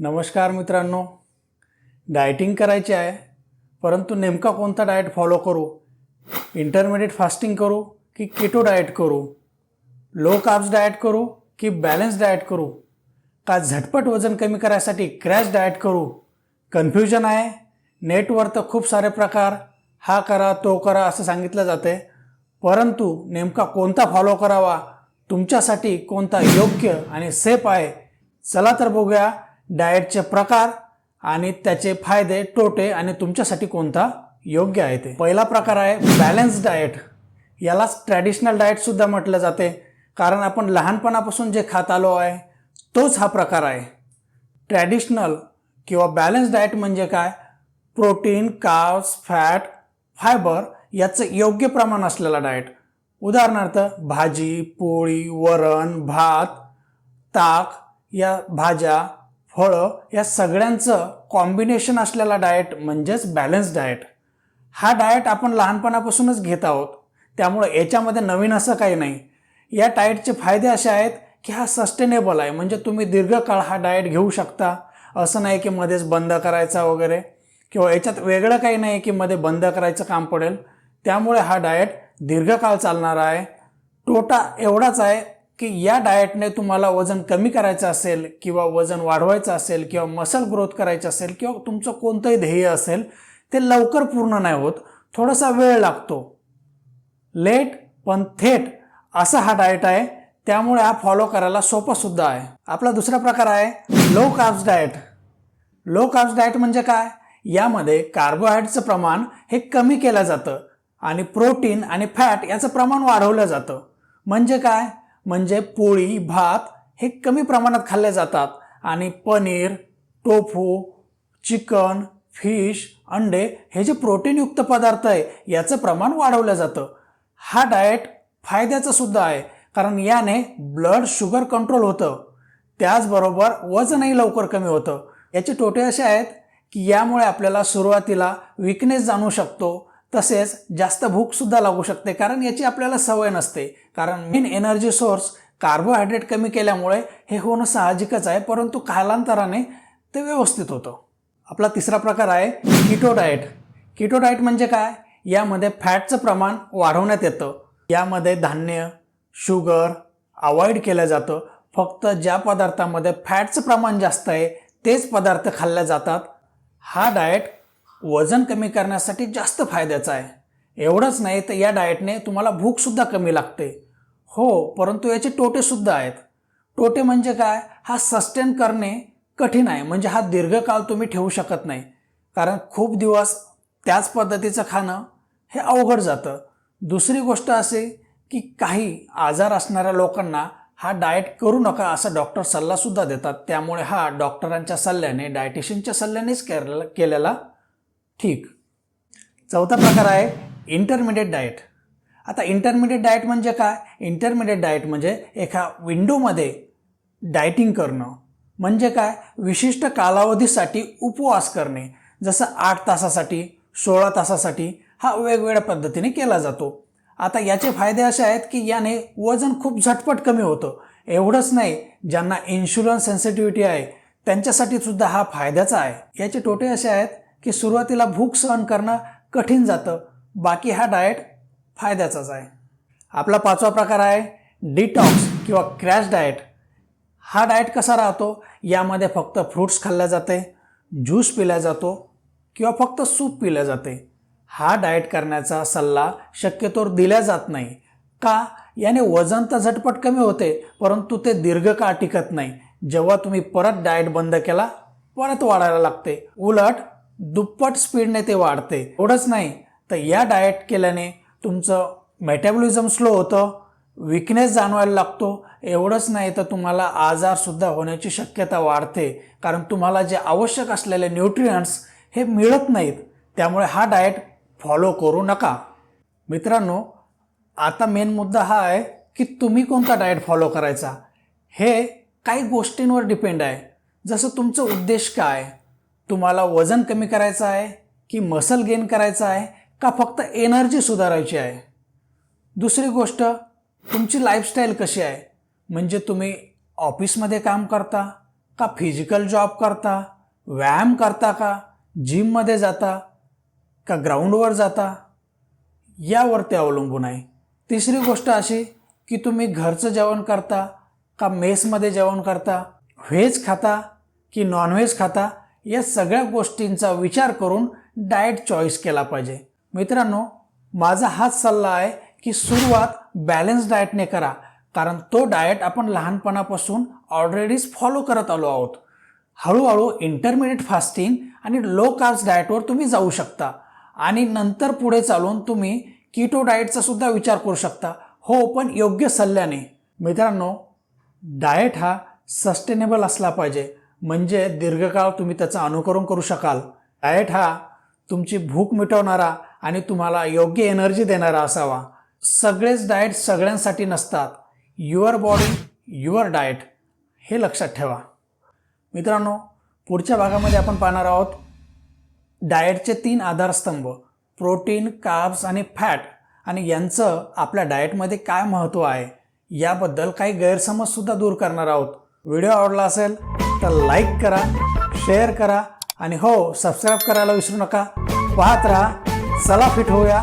नमस्कार मित्रांनो. डायटिंग करायची आहे परंतु नेमका कोणता डाएट फॉलो करू? इंटरमिडिएट फास्टिंग करू की केटो डाएट करू? लो कार्ब्स डाएट करू की बॅलन्स डाएट करू? का झटपट वजन कमी करायसाठी क्रॅश डाएट करू? कन्फ्युजन आहे. नेटवर तर खूप सारे प्रकार. हा करा तो करा असं सांगितलं जाते. परंतु नेमका कोणता फॉलो करावा? तुमच्यासाठी कोणता योग्य आणि सेफ आहे? चला तर बघूया. डाएटचे प्रकार आणि त्याचे फायदे तोटे आणि तुमच्यासाठी कोणता योग्य आहे ते. पहिला प्रकार आहे बॅलन्स डाएट यालाच ट्रॅडिशनल डाएटसुद्धा म्हटलं जाते. कारण आपण लहानपणापासून जे खात आलो आहे तोच हा प्रकार आहे. ट्रॅडिशनल किंवा बॅलन्स डाएट म्हणजे काय? प्रोटीन काव्स फॅट फायबर याचं योग्य प्रमाण असलेला डाएट उदाहरणार्थ भाजी पोळी वरण भात ताक या भाज्या फळं या सगळ्यांचं कॉम्बिनेशन असलेला डाएट म्हणजेच बॅलन्स डाएट हा डाएट आपण लहानपणापासूनच घेत आहोत. त्यामुळे याच्यामध्ये नवीन असं काही नाही. या डाएटचे फायदे असे आहेत की हा सस्टेनेबल आहे. म्हणजे तुम्ही दीर्घकाळ हा डाएट घेऊ शकता. असं नाही की मध्येच बंद करायचा वगैरे. किंवा याच्यात वेगळं काही नाही की मध्ये बंद करायचं काम पडेल. त्यामुळे हा डाएट दीर्घकाळ चालणारा आहे. तोटा एवढाच आहे की या डाएटने तुम्हाला वजन कमी करायचं असेल किंवा वजन वाढवायचं असेल किंवा मसल ग्रोथ करायचं असेल किंवा तुमचं कोणतंही ध्येय असेल ते लवकर पूर्ण नाही होत. थोडासा वेळ लागतो. लेट पण थेट असा हा डाएट आहे. त्यामुळे हा फॉलो करायला सोपंसुद्धा आहे. आपला दुसरा प्रकार आहे low carbs diet low carbs diet म्हणजे काय? यामध्ये कार्बोहायड्रेटचं प्रमाण हे कमी केलं जातं आणि प्रोटीन आणि फॅट याचं प्रमाण वाढवलं जातं. म्हणजे काय? म्हणजे पोळी भात हे कमी प्रमाणात खाल्ले जातात. आणि पनीर टोफू चिकन फिश अंडे हे जे प्रोटीनयुक्त पदार्थ आहे याचं प्रमाण वाढवलं जातं. हा डाएट फायद्याचं सुद्धा आहे कारण याने ब्लड शुगर कंट्रोल होतं. त्याचबरोबर वजनही लवकर कमी होतं. याचे तोटे असे आहेत की यामुळे आपल्याला सुरुवातीला विकनेस जाणू शकतो. तसेच जास्त भूकसुद्धा लागू शकते कारण याची आपल्याला सवय नसते. कारण मेन एनर्जी सोर्स कार्बोहायड्रेट कमी केल्यामुळे हे होणं साहजिकच आहे परंतु कालांतराने ते व्यवस्थित होतं. आपला तिसरा प्रकार आहे किटो डाएट किटो डाएट म्हणजे काय? यामध्ये फॅटचं प्रमाण वाढवण्यात येतं. यामध्ये धान्य शुगर अवॉइड केलं जातं. फक्त ज्या पदार्थामध्ये फॅटचं प्रमाण जास्त आहे तेच पदार्थ खाल्ले जातात. हा डाएट वजन कमी करण्यासाठी जास्त फायद्याचा आहे. एवढंच नाही तर या डाएटने तुम्हाला भूकसुद्धा कमी लागते. हो परंतु याचे तोटेसुद्धा आहेत. तोटे म्हणजे काय? हा सस्टेन करणे कठीण आहे. म्हणजे हा दीर्घकाळ तुम्ही ठेवू शकत नाही. कारण खूप दिवस त्याच पद्धतीचं खाणं हे अवघड जातं. दुसरी गोष्ट असे की काही आजार असणाऱ्या लोकांना हा डाएट करू नका असा डॉक्टर सल्लासुद्धा देतात. त्यामुळे हा डॉक्टरांच्या सल्ल्याने डायटिशियनच्या सल्ल्यानेच केलेला केलेला ठीक. चौथा प्रकार आहे इंटरमिडिएट डाएट आता इंटरमिडिएट डाएट म्हणजे काय? इंटरमिडिएट डाएट म्हणजे एका विंडोमध्ये डायटिंग करणं. म्हणजे काय? विशिष्ट कालावधीसाठी उपवास करणे. जसं आठ तासासाठी सोळा तासासाठी हा वेगवेगळ्या पद्धतीने केला जातो. आता याचे फायदे असे आहेत की याने वजन खूप झटपट कमी होतं. एवढंच नाही ज्यांना इन्शुरन्स सेन्सिटिव्हिटी आहे त्यांच्यासाठी सुद्धा हा फायद्याचा आहे. याचे तोटे असे आहेत की सुरुवातीला भूक सहन करणं कठीण जातं. बाकी हा डाएट फायद्याचाच आहे. आपला पाचवा प्रकार आहे डिटॉक्स किंवा क्रॅश डाएट हा डाएट कसा राहतो? यामध्ये फक्त फ्रूट्स खाल्ल्या जाते ज्यूस पिला जातो किंवा फक्त सूप पिल्या जाते. हा डाएट करण्याचा सल्ला शक्यतोवर दिला जात नाही. का? याने वजन तर झटपट कमी होते परंतु ते दीर्घकाळ टिकत नाही. जेव्हा तुम्ही परत डाएट बंद केला परत वाढायला लागते. उलट दुप्पट स्पीडने ते वाढते. एवढंच नाही तर या डाएट केल्याने तुमचं मेटॅबॉलिझम स्लो होतं विकनेस जाणवायला लागतो. एवढंच नाही तर तुम्हाला आजारसुद्धा होण्याची शक्यता वाढते. कारण तुम्हाला जे आवश्यक असलेले न्यूट्रियंट्स हे मिळत नाहीत. त्यामुळे हा डाएट फॉलो करू नका. मित्रांनो आता मेन मुद्दा हा आहे की तुम्ही कोणता डाएट फॉलो करायचा? हे काही गोष्टींवर डिपेंड आहे. जसं तुमचं उद्देश काय? तुम्हाला वजन कमी करायचं आहे की मसल गेन करायचं आहे का फक्त एनर्जी सुधारायची आहे? दुसरी गोष्ट तुमची लाईफस्टाईल कशी आहे? म्हणजे तुम्ही ऑफिसमध्ये काम करता का फिजिकल जॉब करता? व्यायाम करता का? जिममध्ये जाता का ग्राउंडवर जाता? यावरती अवलंबून आहे. तिसरी गोष्ट अशी की तुम्ही घरचं जेवण करता का मेसमध्ये जेवण करता? व्हेज खाता की नॉनव्हेज खाता? या सगळ्या गोष्टींचा विचार करून डाएट चॉईस केला पाहिजे. मित्रांनो माझा हाच सल्ला आहे की सुरुवात बॅलन्स डाएटने करा कारण तो डाएट आपण लहानपणापासून ऑलरेडीच फॉलो करत आलो आहोत. हळूहळू इंटरमिडिएट फास्टिंग आणि लो कार्ब्स डाएटवर तुम्ही जाऊ शकता आणि नंतर पुढे चालून तुम्ही किटो डाएटचा सुद्धा विचार करू शकता. हो पण योग्य सल्ल्याने. मित्रांनो डाएट हा सस्टेनेबल असला पाहिजे. म्हणजे दीर्घकाळ तुम्ही त्याचं अनुकरण करू शकाल. डाएट हा तुमची भूक मिटवणारा आणि तुम्हाला योग्य एनर्जी देणारा असावा. सगळेच डाएट सगळ्यांसाठी नसतात. युअर बॉडी युअर डाएट हे लक्षात ठेवा. मित्रांनो पुढच्या भागामध्ये आपण पाहणार आहोत डाएटचे तीन आधारस्तंभ. प्रोटीन कार्ब्स आणि फॅट आणि यांचं आपल्या डाएटमध्ये काय महत्त्व आहे? याबद्दल काही गैरसमजसुद्धा दूर करणार आहोत. व्हिडिओ आवडला असेल तर लाईक करा शेअर करा आणि हो सबस्क्राईब करायला विसरू नका. पाहत राहा चला फिट होऊया.